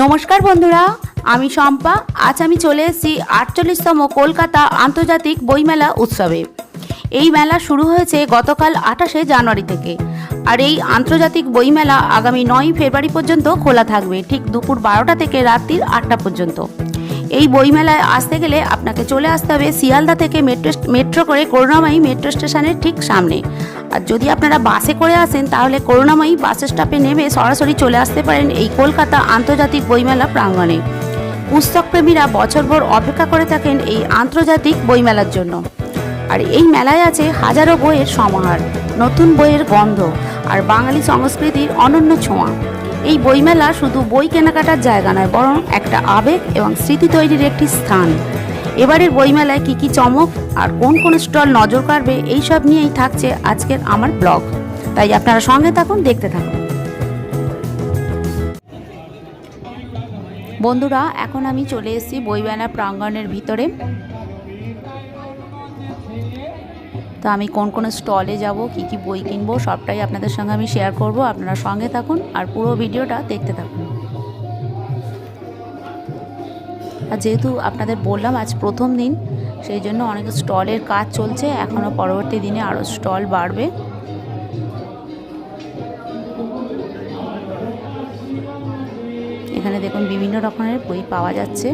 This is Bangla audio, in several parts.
নমস্কার বন্ধুরা, আমি শম্পা। আজ আমি চলে এসেছি আটচল্লিশতম কলকাতা আন্তর্জাতিক বইমেলা উৎসবে। এই মেলা শুরু হয়েছে গতকাল আঠাশে জানুয়ারি থেকে। আর এই আন্তর্জাতিক বইমেলা আগামী নয় ফেব্রুয়ারি পর্যন্ত খোলা থাকবে, ঠিক দুপুর বারোটা থেকে রাত্রির আটটা পর্যন্ত। এই বইমেলায় আসতে গেলে আপনাকে চলে আসতে হবে শিয়ালদা থেকে মেট্রো মেট্রো করে করুণাময়ী মেট্রো স্টেশনের ঠিক সামনে। আর যদি আপনারা বাসে করে আসেন, তাহলে করুণাময়ী বাস স্টপে নেমে সরাসরি চলে আসতে পারেন এই কলকাতা আন্তর্জাতিক বইমেলা প্রাঙ্গণে। পুস্তকপ্রেমীরা বছরভর অপেক্ষা করে থাকেন এই আন্তর্জাতিক বইমেলার জন্য। আর এই মেলায় আছে হাজারো বইয়ের সমাহার, নতুন বইয়ের গন্ধ আর বাঙালি সংস্কৃতির অনন্য ছোঁয়া। এই বইমেলা শুধু বই কেনাকাটার জায়গা নয়, বরং একটা আবেগ এবং স্মৃতি তৈরির একটি স্থান। এবারের বইমেলায় কি কি চমক আর কোন কোন স্টল নজর কাড়বে, এইসব নিয়েই থাকছে আজকের আমার ব্লগ। তাই আপনারা সঙ্গে থাকুন, দেখতে থাকুন। বন্ধুরা, এখন আমি চলে এসেছি বইমেলা প্রাঙ্গণের ভিতরে। তো আমি কোন কোন স্টলে যাব, কি কি বই কিনবো, সবটাই আপনাদের সঙ্গে আমি শেয়ার করব। আপনারা সঙ্গে থাকুন আর পুরো ভিডিওটা দেখতে থাকুন। আর যেহেতু আপনাদের বললাম আজ প্রথম দিন, সেই জন্য অনেক স্টলের কাজ চলছে এখনও পরবর্তী দিনে আরও স্টল বাড়বে। এখানে দেখুন বিভিন্ন রকমের বই পাওয়া যাচ্ছে।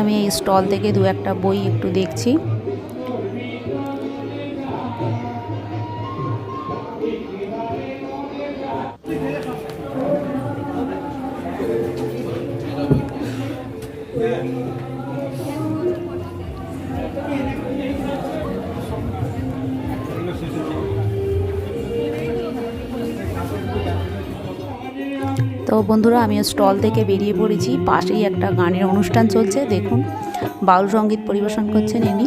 আমি এই স্টল থেকে দু একটা বই একটু দেখছি। তো বন্ধুরা, আমি স্টল থেকে বেরিয়ে পড়েছি। পাশেই একটা গানের অনুষ্ঠান চলছে, দেখুন। বাউল সংগীত পরিবেশন করছেন ইনি।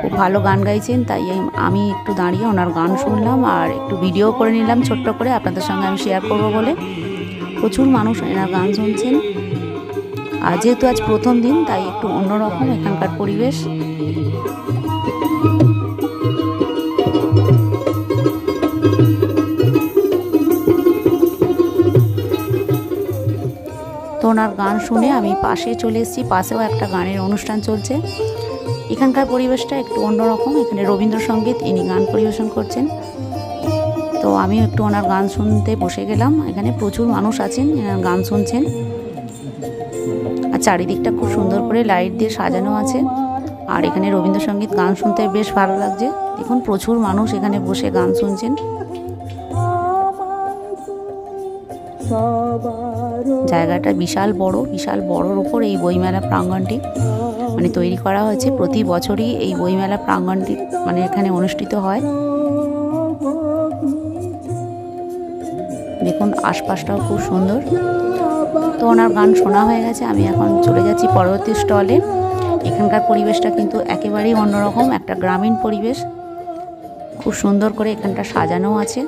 খুব ভালো গান গাইছেন, তাই আমি একটু দাঁড়িয়ে ওনার গান শুনলাম আর একটু ভিডিও করে নিলাম ছোট্ট করে। আপনাদের সঙ্গে আমি শেয়ার করব বলে। প্রচুর মানুষ এনার গান শুনছেন। আর যেহেতু আজ প্রথম দিন, তাই একটু অন্যরকম এখানকার পরিবেশ। তো ওনার গান শুনে আমি পাশে চলে এসেছি। পাশেও একটা গানের অনুষ্ঠান চলছে। এখানকার পরিবেশটা একটু অন্যরকম। এখানে রবীন্দ্রসঙ্গীত, ইনি গান পরিবেশন করছেন। তো আমি একটু ওনার গান শুনতে বসে গেলাম। এখানে প্রচুর মানুষ আছেন গান শুনছেন। আর চারিদিকটা খুব সুন্দর করে লাইট দিয়ে সাজানো আছে। আর এখানে রবীন্দ্রসঙ্গীত গান শুনতে বেশ ভালো লাগছে। দেখুন, প্রচুর মানুষ এখানে বসে গান শুনছেন। জায়গাটা বিশাল বড়, বিশাল বড়র ওপর এই বইমেলা প্রাঙ্গণটি মানে তৈরি করা হয়েছে। প্রতি বছরই এই বইমেলা প্রাঙ্গণটি মানে এখানে অনুষ্ঠিত হয়। দেখুন, আশপাশটাও খুব সুন্দর। তো ওনার গান শোনা হয়ে গেছে, আমি এখন চলে যাচ্ছি পরবর্তী স্টলে। এখানকার পরিবেশটা কিন্তু একেবারেই অন্যরকম, একটা গ্রামীণ পরিবেশ। খুব সুন্দর করে এখানটা সাজানো আছে।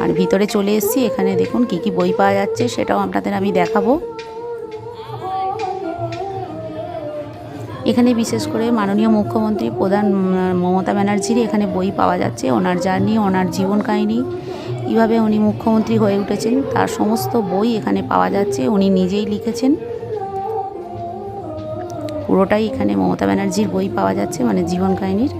আর ভিতরে চলে এসেছি, এখানে দেখুন কি কি বই পাওয়া যাচ্ছে, সেটাও আপনাদের আমি দেখাবো। এখানে বিশেষ করে মাননীয় মুখ্যমন্ত্রী প্রধান মমতা ব্যানার্জির এখানে বই পাওয়া যাচ্ছে, ওনার জার্নি, ওনার জীবন কাহিনী। কীভাবে উনি মুখ্যমন্ত্রী হয়ে উঠেছেন, তার সমস্ত বই এখানে পাওয়া যাচ্ছে, উনি নিজেই লিখেছেন। পুরোটাই এখানে মমতা ব্যানার্জির বই পাওয়া যাচ্ছে মানে জীবন কাহিনীর।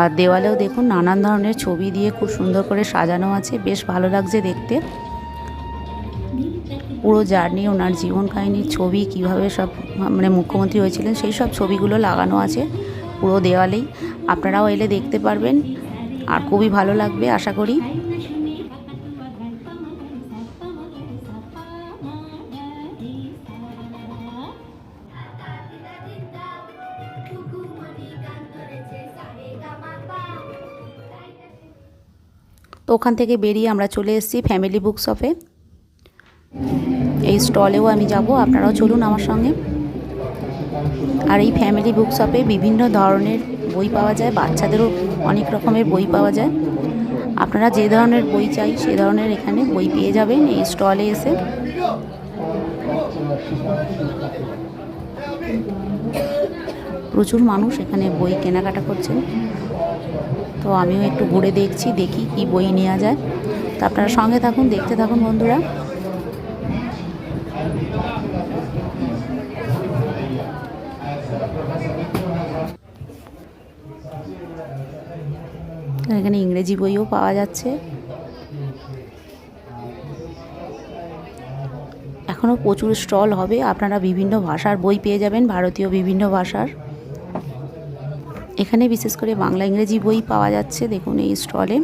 আর দেওয়ালেও দেখুন নানান ধরনের ছবি দিয়ে খুব সুন্দর করে সাজানো আছে, বেশ ভালো লাগছে দেখতে। পুরো জার্নি ওনার জীবন কাহিনীর ছবি, কীভাবে সব মানে মুখ্যমন্ত্রী হয়েছিলেন, সেই সব ছবিগুলো লাগানো আছে পুরো দেওয়ালেই। আপনারাও এলে দেখতে পারবেন, আর খুবই ভালো লাগবে, আশা করি। তো ওখান থেকে বেরিয়ে আমরা চলে এসেছি ফ্যামিলি বুক শপে এই স্টলেও আমি যাব, আপনারাও চলুন আমার সঙ্গে। আর এই ফ্যামিলি বুক শপে বিভিন্ন ধরনের বই পাওয়া যায়, বাচ্চাদেরও অনেক রকমের বই পাওয়া যায়। আপনারা যে ধরনের বই চাই, সে ধরনের এখানে বই পেয়ে যাবেন এই স্টলে এসে। প্রচুর মানুষ এখানে বই কেনাকাটা করছেন। তো আমিও একটু ঘুরে দেখছি, দেখি কি বই নেওয়া যায়। তো আপনারা সঙ্গে থাকুন, দেখতে থাকুন বন্ধুরা। এখানে ইংরেজি বইও পাওয়া যাচ্ছে। এখনও প্রচুর স্টল হবে, আপনারা বিভিন্ন ভাষার বই পেয়ে যাবেন, ভারতীয় বিভিন্ন ভাষার। এখানে বিশেষ করে বাংলা ইংরেজি বই পাওয়া যাচ্ছে, দেখুন এই স্টলে।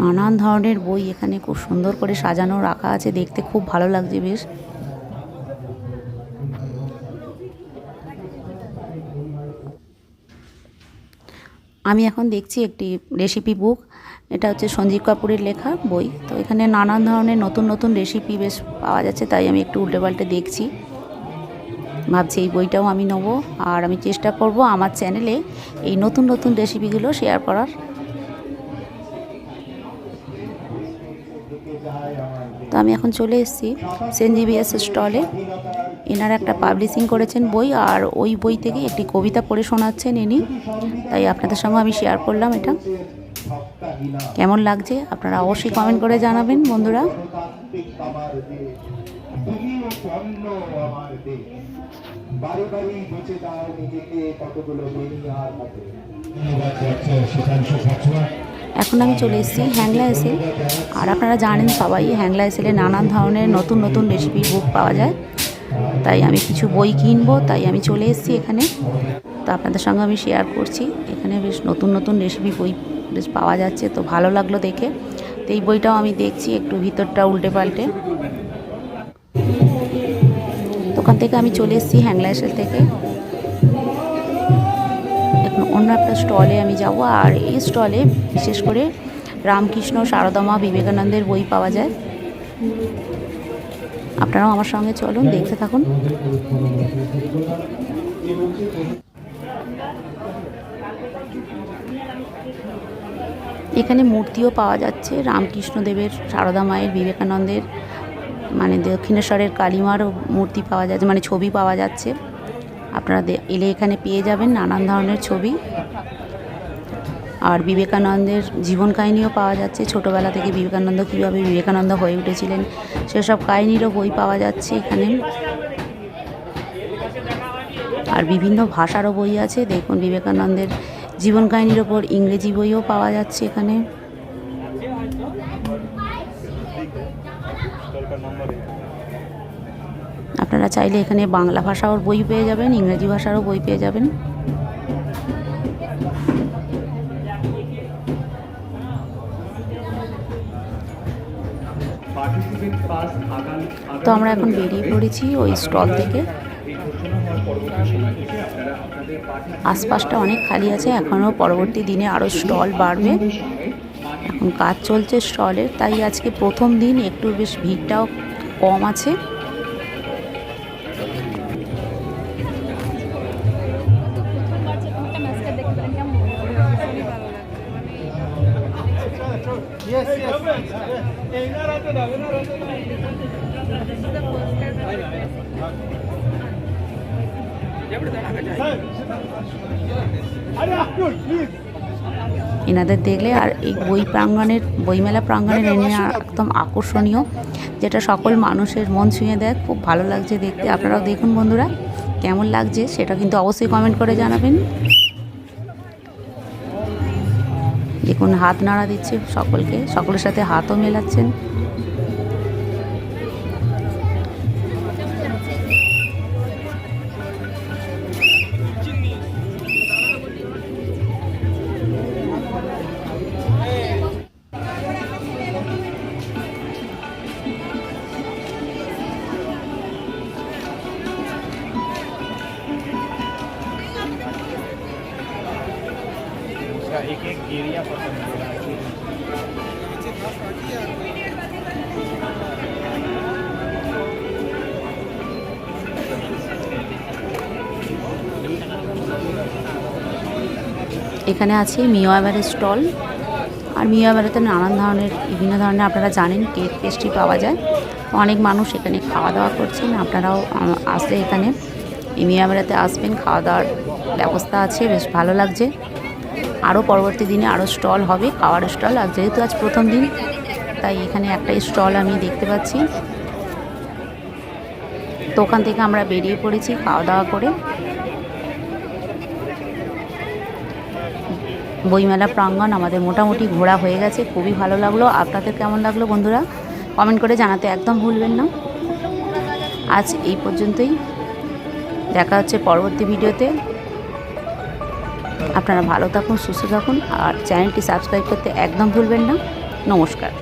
নানান ধরনের বই এখানে খুব সুন্দর করে সাজানো রাখা আছে, দেখতে খুব ভালো লাগছে বেশ। আমি এখন দেখছি একটি রেসিপি বুক এটা হচ্ছে সঞ্জীব কাপুরের লেখা বই। তো এখানে নানান ধরনের নতুন নতুন রেসিপি বেশ পাওয়া যাচ্ছে, তাই আমি একটু উল্টে পাল্টে দেখছি। ভাবছি এই বইটাও আমি নেব। আর আমি চেষ্টা করব আমার চ্যানেলে এই নতুন নতুন রেসিপিগুলো শেয়ার করার। তো আমি এখন চলে এসেছি সেন্ট জিভিএস স্টলে এনারা একটা পাবলিশিং করেছেন বই, আর ওই বই থেকে একটি কবিতা পড়ে শোনাচ্ছেন ইনি। তাই আপনাদের সঙ্গে আমি শেয়ার করলাম এটা। কেমন লাগছে? আপনারা অবশ্যই কমেন্ট করে জানাবেন বন্ধুরা। বাড়ি বাড়ি বেঁচে দাও নিজেকে কতগুলো ধন্যবাদ এখন আমি চলে এসেছি হ্যাংলা এসেল আর আপনারা জানেন সবাই হ্যাংলা এসেলে নানান ধরনের নতুন নতুন রেসিপি বুক পাওয়া যায়। তাই আমি কিছু বই কিনবো তাই আমি চলে এসেছি এখানে। তো আপনাদের সঙ্গে আমি শেয়ার করছি। এখানে বেশ নতুন নতুন রেসিপি বই বেশ পাওয়া যাচ্ছে তো ভালো লাগল দেখে। তো এই বইটাও আমি দেখছি একটু ভিতরটা উল্টে পাল্টে। দোকান থেকে আমি চলে এসেছি হ্যাংলাইসেল থেকে। এখন অন্য একটা স্টলে আমি যাব, আর এই স্টলে বিশেষ করে রামকৃষ্ণ সারদামা বিবেকানন্দের বই পাওয়া যায়। আপনারাও আমার সঙ্গে চলুন, দেখতে থাকুন। এখানে মূর্তিও পাওয়া যাচ্ছে, রামকৃষ্ণদেবের, সারদা মায়ের, বিবেকানন্দের। মানে দক্ষিণেশ্বরের কালীমারও মূর্তি পাওয়া যাচ্ছে মানে ছবি পাওয়া যাচ্ছে। আপনারা এলে এখানে পেয়ে যাবেন নানান ধরনের ছবি। আর বিবেকানন্দের জীবন কাহিনীও পাওয়া যাচ্ছে। ছোটোবেলা থেকে বিবেকানন্দ কীভাবে বিবেকানন্দ হয়ে উঠেছিলেন, সেসব কাহিনীরও বই পাওয়া যাচ্ছে এখানে। আর বিভিন্ন ভাষারও বই আছে। দেখুন, বিবেকানন্দের জীবন কাহিনীর ওপর ইংরেজি বইও পাওয়া যাচ্ছে এখানে। আপনারা চাইলে এখানে বাংলা ভাষাও বই পেয়ে যাবেন ইংরেজি ভাষারও বই পেয়ে যাবেন। তো আমরা এখন বেরিয়ে পড়েছি ওই স্টল থেকে। আশপাশটা অনেক খালি আছে এখনও পরবর্তী দিনে আরও স্টল বাড়বে। কাজ চলছে স্টলের তাই আজকে প্রথম দিন একটু বেশ ভিড়টাও কম আছে। এনাদের দেখলে আর এই বই প্রাঙ্গণের বইমেলা প্রাঙ্গণের একদম আকর্ষণীয় যেটা সকল মানুষের মন ছুঁয়ে দেয়। খুব ভালো লাগছে দেখতে। আপনারাও দেখুন বন্ধুরা কেমন লাগছে সেটা কিন্তু অবশ্যই কমেন্ট করে জানাবেন। দেখুন হাত নাড়া দিচ্ছে সকলকে সকলের সাথে হাতও মেলাচ্ছেন। এখানে আছে মিওয়াবারের স্টল। আর মিওয়াবারেতে নানান ধরনের, বিভিন্ন ধরনের আপনারা জানেন কেক পেস্ট্রি পাওয়া যায়। অনেক মানুষ এখানে খাওয়া দাওয়া করছেন। আপনারাও আসলে এখানে এই মিয়ামেরাতে আসবেন খাওয়া দাওয়ার ব্যবস্থা আছে, বেশ ভালো লাগছে। আরও পরবর্তী দিনে আরও স্টল হবে, খাওয়ার স্টল। আর যেহেতু আজ প্রথম দিন, তাই এখানে একটাই স্টল আমি দেখতে পাচ্ছি। তো ওখান থেকে আমরা বেরিয়ে পড়েছি খাওয়া দাওয়া করে। বইমেলা প্রাঙ্গণ আমাদের মোটামুটি ঘোরা হয়ে গেছে, খুবই ভালো লাগল। আপনাদের কেমন লাগল বন্ধুরা? কমেন্ট করে জানাতে একদম ভুলবেন না। আজ এই পর্যন্তই। দেখা হচ্ছে পরবর্তী ভিডিওতে। আপনারা ভালো থাকুন সুস্থ থাকুন আর চ্যানেলটি সাবস্ক্রাইব করতে একদম ভুলবেন না। নমস্কার।